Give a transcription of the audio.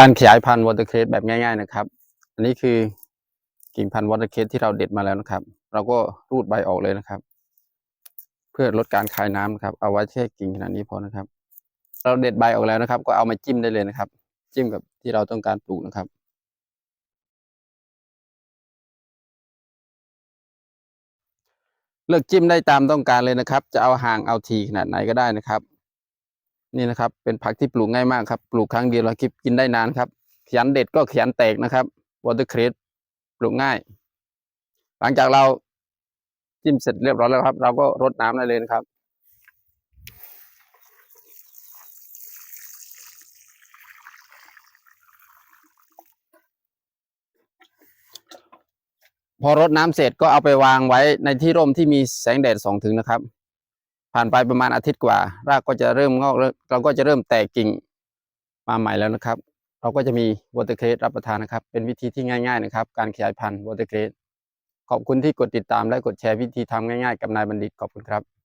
การขยายพันธุ์วอเตอร์เคสแบบง่าย ๆนะครับ อันนี้คือกิ่งพันธุ์วอเตอร์เคสที่เราเด็ดมาแล้วนะครับ เราก็รูดใบออกเลยนะครับ เพื่อลดการคายน้ำนะครับ เอาไว้แค่กิ่งขนาดนี้พอนะครับ เราเด็ดใบออกแล้วนะครับ ก็เอามาจิ้มได้เลยนะครับ จิ้มกับที่เราต้องการปลูกนะครับ เลือกจิ้มได้ตามต้องการเลยนะครับ จะเอาห่างเอาทีขนาดไหนก็ได้นะครับ นี่นะครับ เป็นผักที่ปลูกง่ายมากครับ ปลูกครั้งเดียวแล้วกินได้นานครับขยันเด็ดก็ขยันแตกนะครับวอเตอร์เครสปลูกง่าย หลังจากเราจิ้มเสร็จเรียบร้อยแล้วครับ เราก็รดน้ำได้เลยนะครับพอรดน้ำเสร็จก็เอาไปวางไว้ในที่ร่มที่มีแสงแดดส่องถึงนะครับ ผ่านไปประมาณอาทิตย์กว่า รากก็จะเริ่มงอกเราก็จะเริ่มแตกกิ่งมาใหม่แล้วนะครับ เราก็จะมีวอเตอร์เครสรับประทานนะครับ เป็นวิธีที่ง่าย ๆนะครับ การขยายพันธุ์วอเตอร์เครสขอบคุณที่กดติดตามและกดแชร์วิธีทำง่ายๆ กับนายบัณฑิตขอบคุณครับ